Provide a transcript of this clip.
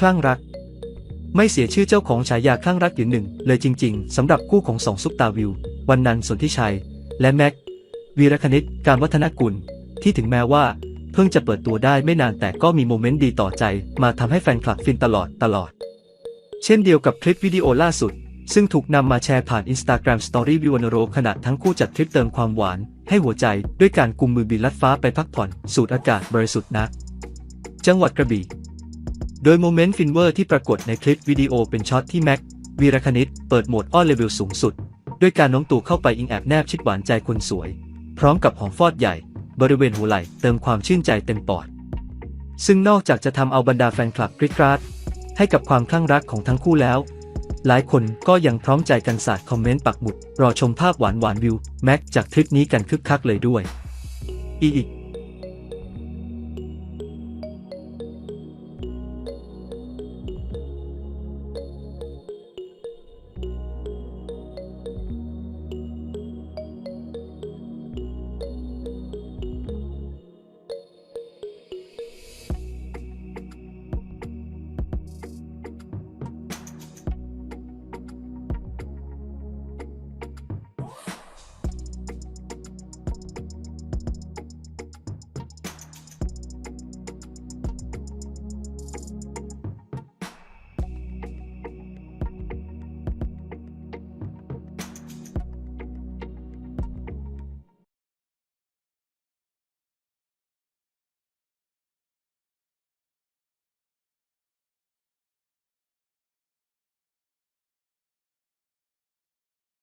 คลั่งรัก ไม่เสียชื่อเจ้าของฉายาคลั่งรักอยู่หนึ่ง เลยจริง ๆสำหรับคู่ของสองซุปตาวิว วันนันสนธิชัย และแม็กวีรคณิตการวัฒนกุล ที่ถึงแม้ว่า เพิ่งจะเปิดตัวได้ไม่นานแต่ก็มีโมเมนต์ดีต่อใจ มาทำให้แฟนคลับฟินตลอดตลอด เช่นเดียวกับคลิปวิดีโอล่าสุด ซึ่งถูกนำมาแชร์ผ่าน Instagram Story วิวานโรขณะทั้งคู่จัดทริปเติมความหวาน ให้หัวใจด้วยการกุมมือบินลัดฟ้าไปพักผ่อนสูดอากาศบริสุทธิ์นะจังหวัดกระบี่ โดยโมเมนต์ฟินเวอร์ที่ปรากฏในคลิปวิดีโอเป็นช็อตที่แม็กวีรคณิตเปิดโหมดอ้อนเลเวลสูงสุด ด้วยการโน้มตัวเข้าไปอิงแอบแนบชิดหวานใจคนสวย พร้อมกับหอมฟอดใหญ่ บริเวณหัวไหล่เติมความชื่นใจเต็มปอด ซึ่งนอกจากจะทำเอาบรรดาแฟนคลับกรีดกราดให้กับความคลั่งรักของทั้งคู่แล้ว หลายคนก็ยังพร้อมใจกันสาดคอมเมนต์ปักหมุด รอชมภาพหวานหวานวิวแม็กจากทริปนี้กันคึกคักเลยด้วยอีก